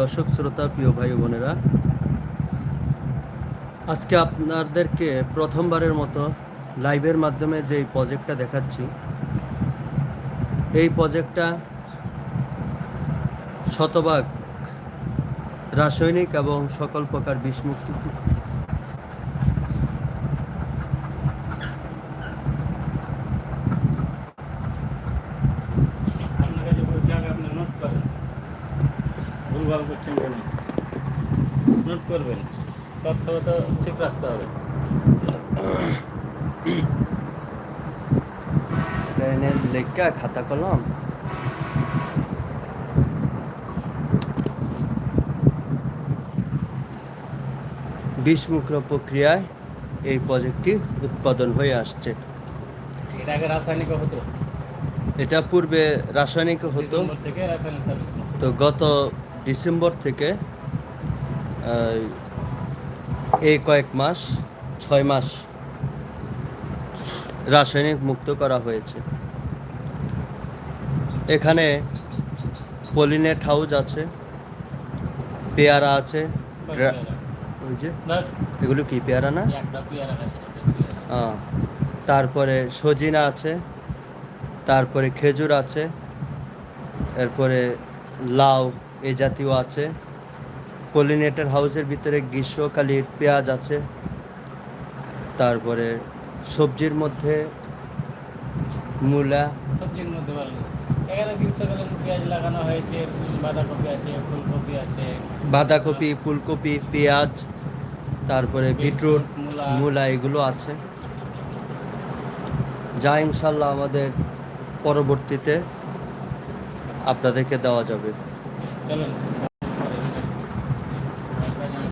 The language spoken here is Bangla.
দর্শক, শ্রোতা, প্রিয় ভাই বোনেরা, আজকে আপনাদেরকে প্রথমবারের মতো লাইভের মাধ্যমে যে প্রজেক্টটা দেখাচ্ছি, এই প্রজেক্টটা শতভাগ রাসায়নিক এবং সকল প্রকার বিষমুক্ত ভুলভাল করছেন কেন? নোট করবেন। তথ্য ঠিক রাখতে হবে। লেখা খাতা কলম? বিষমুক্ত প্রক্রিয়ায় এই প্রজেক্টটি উৎপাদন হয়ে আসছে। আগে রাসায়নিক হতো। এটা পূর্বে রাসায়নিক হতো। তো গত ডিসেম্বর থেকে এই কয়েক মাস ছয় মাস রাসায়নিক মুক্ত করা হয়েছে। এখানে পলিনেট হাউস আছে পেয়ারা আছে ওই যে এগুলো কি পেয়ারা না? তারপরে সজিনা আছে তারপরে খেজুর আছে এরপরে লাউ এই জাতীয় আছে। পলিনেটার হাউসের ভিতরে গ্রীষ্মকালীর পেঁয়াজ আছে। তারপরে সবজির মধ্যে মূলা। সবজির মধ্যে ভালো। এখানে গ্রীষ্মকালীন পেঁয়াজ লাগানো হয়েছে বাঁধাকপি আছে ফুলকপি আছে। বাঁধাকপি ফুলকপি পেঁয়াজ তারপরে বিটরুট। মূলা এগুলো আছে। যা ইনশাল্লাহ আমাদের পরবর্তীতে আপনাদেরকে দেওয়া যাবে। 真的。